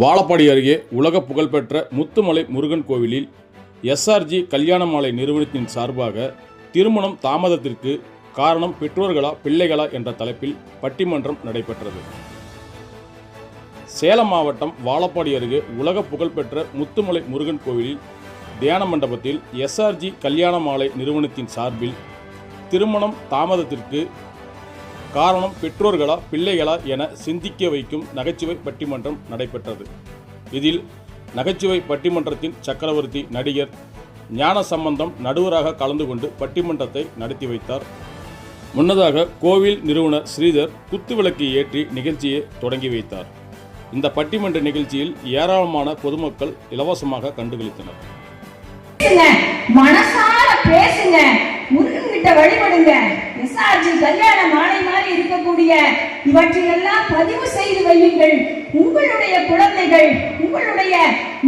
வாழப்பாடி அருகே உலக புகழ்பெற்ற முத்துமலை முருகன் கோவிலில் எஸ்ஆர்ஜி கல்யாண மாலை நிறுவனத்தின் சார்பாக திருமணம் தாமதத்திற்கு காரணம் பெற்றோர்களா பிள்ளைகளா என்ற தலைப்பில் பட்டிமன்றம் நடைபெற்றது. சேலம் மாவட்டம் வாழப்பாடி அருகே உலக புகழ்பெற்ற முத்துமலை முருகன் கோவிலில் தியான மண்டபத்தில் எஸ்ஆர்ஜி கல்யாண மாலை நிறுவனத்தின் சார்பில் திருமணம் தாமதத்திற்கு காரணம் பெற்றோர்களா பிள்ளைகளா என சிந்திக்க வைக்கும் நகைச்சுவை பட்டிமன்றம் நடைபெற்றது. இதில் நகைச்சுவை பட்டிமன்றத்தின் சக்கரவர்த்தி நடிகர் ஞான சம்பந்தம் நடுவராக கலந்து கொண்டு பட்டிமன்றத்தை நடத்தி வைத்தார். முன்னதாக கோவில் நிறுவனர் ஸ்ரீதர் குத்துவிளக்கு ஏற்றி நிகழ்ச்சியை தொடங்கி வைத்தார். இந்த பட்டிமன்ற நிகழ்ச்சியில் ஏராளமான பொதுமக்கள் இலவசமாக கண்டுகளித்தனர். பேசுங்க. மனசார பேசுங்க. கிட்ட வழிபடுங்க. எஸ்ஆர்ஜி கல்யாண மாலை மாதிரி இருக்கக்கூடிய இவற்றையெல்லாம் பதிவு செய்து வையுங்கள். உங்களுடைய குழந்தைகள் உங்களுடைய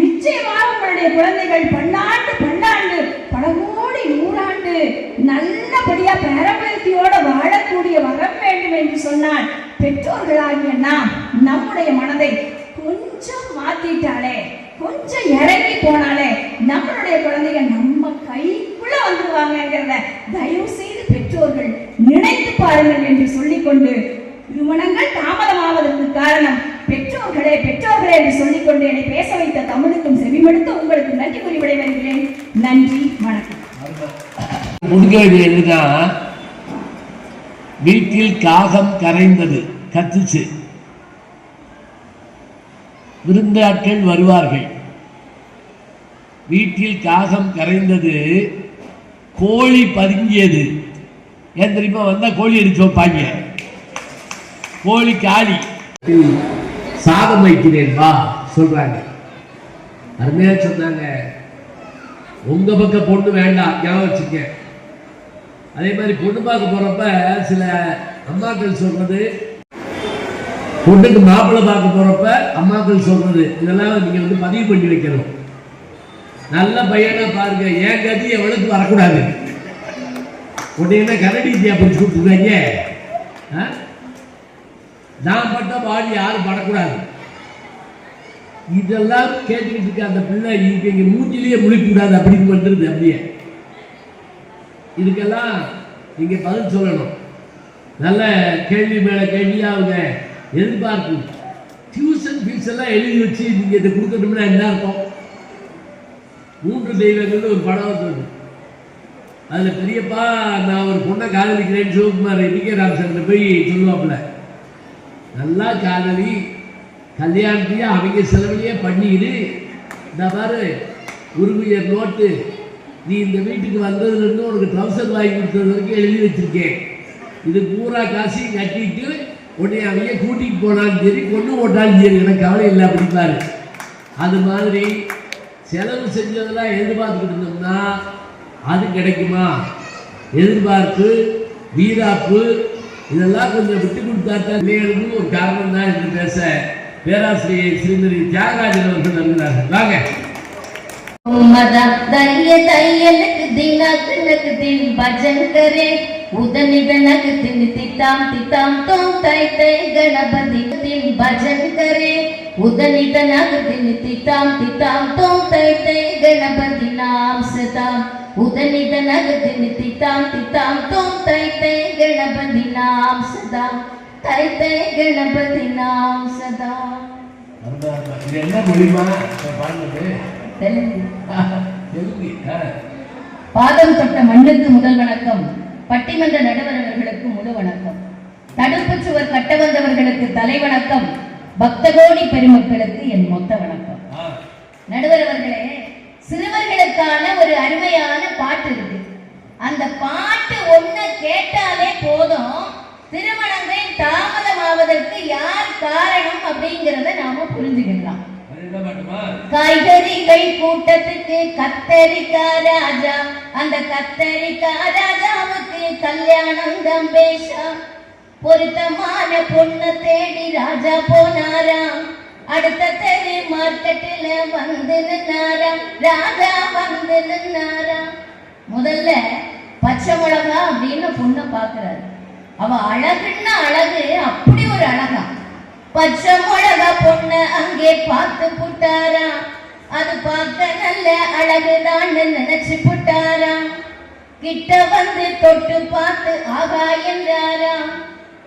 நிச்சயமாக உங்களுடைய குழந்தைகள் பன்னாண்டு பன்னாண்டு பல கோடி நூறாண்டு நல்லபடியா பேரம்பேத்தியோட வாழக்கூடிய வரம் வேண்டும் என்று சொன்னால் பெற்றோர்களாகிய நாம் நம்முடைய மனதை கொஞ்சம் மாத்திட்டாலே கொஞ்சம் இறங்கி போனாலே நம்மளுடைய குழந்தைகள் நம்ம வந்துருவாங்கங்கிறத தயவு செய்து பெற்றோர்கள் நினைத்து பாருங்கள் என்று சொல்லிக்கொண்டு திருமணங்கள் தாமதமாவதற்கு காரணம் பெற்றோர்களே பெற்றோர்களே என்று சொல்லிக்கொண்டு என்னை பேச வைத்த தமிழுக்கும் செவிமடுத்த உங்களுக்கு நன்றி கூறி விடைபெறுகிறேன். நன்றி வணக்கம். முடிக்க வேண்டியதுன்னா வீட்டில் காகம் கரைந்தது கத்துச்சு. விருந்தாட்கள் வருவார்கள். வீட்டில் காகம் கரைந்தது கோழி பதுங்கியது. ஏன் தெரியுமா? வந்தால் கோழி அடிச்சு வைப்பாங்க. கோழி காளி சாதம் வைக்கிறேன் வா சொல்றாங்க. அருமையா சொன்னாங்க. உங்க பக்கம் பொண்ணு வேண்டாம் ஞாபகம் வச்சுக்க அதே மாதிரி பொண்ணு பார்க்க போறப்ப சில அம்மாக்கள் சொல்றது. பொண்ணுக்கு மாப்பிள்ளை பார்க்க போறப்ப அம்மாக்கள் சொல்றது. இதெல்லாம் நீங்க வந்து பதிவு பண்ணி வைக்கணும். நல்ல பையனா பாருங்க. என் கதி எவளுக்கு வரக்கூடாது. உடனே கரடி பிடிச்சி பிடிச்சு ஆ? நான் பட்ட பாடி யாரும் படக்கூடாது. இதெல்லாம் கேட்டுக்கிட்டு இருக்க அந்த பிள்ளை இங்க இங்க மூச்சிலேயே முழிக்கூடாது அப்படின்னு வந்துருது அப்படியே. இதுக்கெல்லாம் நீங்க பதில் சொல்லணும். நல்ல கேள்வி மேல கேள்வியா அவங்க எதிர்பார்ப்பு டியூஷன் ஃபீஸ் எல்லாம் எழுதி வச்சு நீங்க இதை கொடுக்கணும்னா என்ன இருக்கும் மூன்று தெய்வங்கள்னு ஒரு படம் வந்தது. அதில் பெரியப்பா நான் ஒரு பொண்ணை காதலிக்கிறேன்னு சிவகுமார் டி கே போய் சொல்லுவாப்புல நல்லா காதலி கல்யாணத்தையும் அவங்க செலவிலேயே பண்ணிக்கிட்டு இந்த பாரு உருவியர் நோட்டு. நீ இந்த வீட்டுக்கு வந்ததுலேருந்து உனக்கு ட்ரௌசர் வாங்கி கொடுத்தது வரைக்கும் எழுதி வச்சிருக்கேன். இது பூரா காசையும் கட்டிட்டு உடனே அவங்க கூட்டிகிட்டு போனாலும் சரி கொண்டு போட்டாலும் சரி எனக்கு கவலை இல்லை அப்படிப்பாரு அது மாதிரி செலவு செஞ்சதெல்லாம் எதிர்பார்த்துக்கிட்டு இருந்தோம்னா அது கிடைக்குமா எதிர்பார்ப்பு வீராப்பு இதெல்லாம் கொஞ்சம் விட்டு கொடுத்தாத்தான் பிள்ளைகளுக்கும் ஒரு காரணம் தான் என்று பேச பேராசிரியர் ஸ்ரீமதி தியாகராஜன் அவர்கள் வருகிறார்கள் வாங்க मदा दैय दैयलक दिनक नक दिन भजन करे उदन दनक दिन तिताम तिताम तो तै तै गणपति दिन भजन करे ಉದನಿತನಾಗದಿನಿ ತಿತಾಂ ತಿತಾಂ ತೋ ತೈತೆ ಗಣಪತಿ ನಾಂ ಸತಾಂ ಉದನಿತನಾಗದಿನಿ ತಿತಾಂ ತಿತಾಂ ತೋ ತೈತೆ ಗಣಪತಿ ನಾಂ ಸದಾಂ தைத்தை கணபதி நாம் சதா இது என்ன மொழிமா பாடுறது தெலுங்கு தெலுங்கு பாதம் தொட்ட மண்ணுக்கு முதல் வணக்கம் பட்டிமன்ற நடுவர் முழு வணக்கம். தடுப்பு சுவர் கட்ட வந்தவர்களுக்கு தலை வணக்கம் பக்தகோடி பெருமக்களுக்கு என் மொத்த வணக்கம். நடுவர் அவர்களே சிறுவர்களுக்கான ஒரு அருமையான பாட்டு இருக்கு. அந்த பாட்டு ஒண்ணு கேட்டாலே போதும். திருமணங்கள் தாமதமாவதற்கு யார் காரணம் அப்படிங்கிறத நாம புரிஞ்சுக்கலாம். காய்கறிகள் கூட்டத்துக்கு கத்தரிக்காய் ராஜா. அந்த கத்தரிக்காய் ராஜாவுக்கு கல்யாணம் தம்பேஷா பொருத்தமான பொண்ணை தேடி ராஜா போனாராம். அடுத்த தெரு மார்க்கெட்டில் வந்து நின்னாராம். ராஜா வந்து நின்னாராம். முதல்ல பச்சை மிளகா அப்படின்னு பொண்ணை பார்க்கறாரு. அவ அழகுன்னா அழகு அப்படி ஒரு அழகா. பச்சை மிளகா பொண்ணு அங்கே பார்த்து புட்டாராம். அது பார்க்க நல்ல அழகுதான்னு நினைச்சு புட்டாராம். கிட்ட வந்து தொட்டு பார்த்து ஆகா என்றாராம்.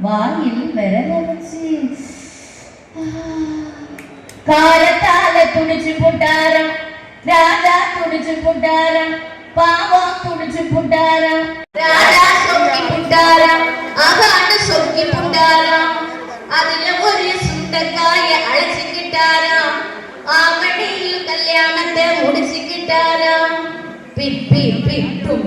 വായിൽ വിരലരച്ച് കാലത്താലെ തുണിച്ചു പുട്ടാരം രാജാ തുണിച്ചു പുട്ടാരം പാവം തുണിച്ചു പുട്ടാരം. രാജാ സൊക്കി പുട്ടാരം അകാണ്ട് സൊക്കി പുട്ടാരം. അതിലെ ഒരു സുണ്ടക്കായ അഴച്ചു കിട്ടാരാം. ആമടിയിൽ കല്യാണത്തെ മുടിച്ചു കിട്ടാരാം. പിപ്പി പിട്ടും